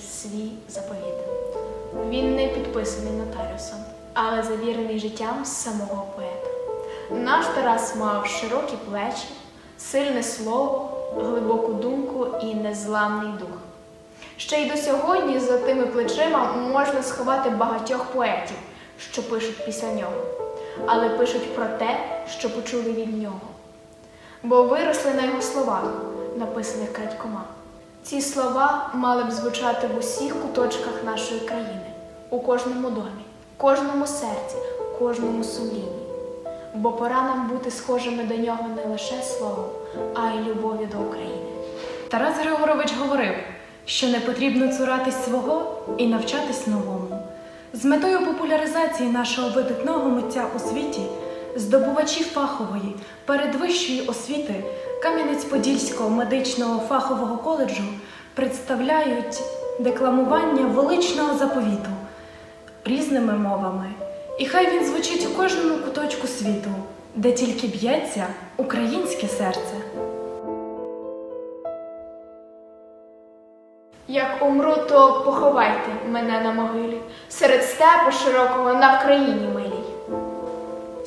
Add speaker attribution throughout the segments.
Speaker 1: свій заповіт. Він не підписаний нотаріусом, але завірений життям самого поета. Наш Тарас мав широкі плечі, сильне слово, глибоку думку і незламний дух. Ще й до сьогодні за тими плечима можна сховати багатьох поетів, що пишуть після нього, але пишуть про те, що почули від нього. Бо виросли на його словах, написаних крадькома. Ці слова мали б звучати в усіх куточках нашої країни, у кожному домі, кожному серці, кожному сумлінні. Бо пора нам бути схожими до нього не лише словом, а й любов'ю до України.
Speaker 2: Тарас Григорович говорив, що не потрібно цуратись свого і навчатись новому. З метою популяризації нашого видатного митця у світі, здобувачі фахової передвищої освіти Кам'янець-Подільського медичного фахового коледжу представляють декламування величного заповіту різними мовами. І хай він звучить у кожному куточку світу, де тільки б'ється українське серце.
Speaker 1: Як умру, то поховайте мене на могилі, серед степу широкого на Вкраїні милій.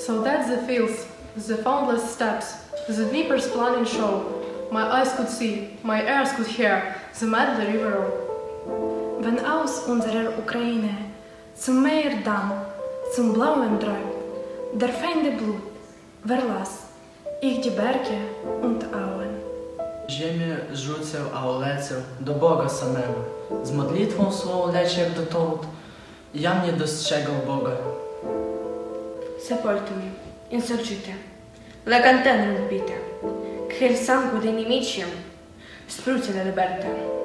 Speaker 3: So that the fields, the foundless steppes, the Dnieper's planning show, my eyes could see, my ears could hear, the medley river roll.
Speaker 2: Wenn aus unserer Ukraine zum Meer Damm, zum blauen Träum, der Feinde Blut, verlas ich die Berge und Auen.
Speaker 4: Ziemię rzucę, a ulecę do Boga samego. Z modlitwą swą leci jak dotąd. Ja mnie dostrzegał Boga.
Speaker 5: sepoltemi, insorgite, la cantena rompite, che il sangue dei nemici spruzza nelle berte.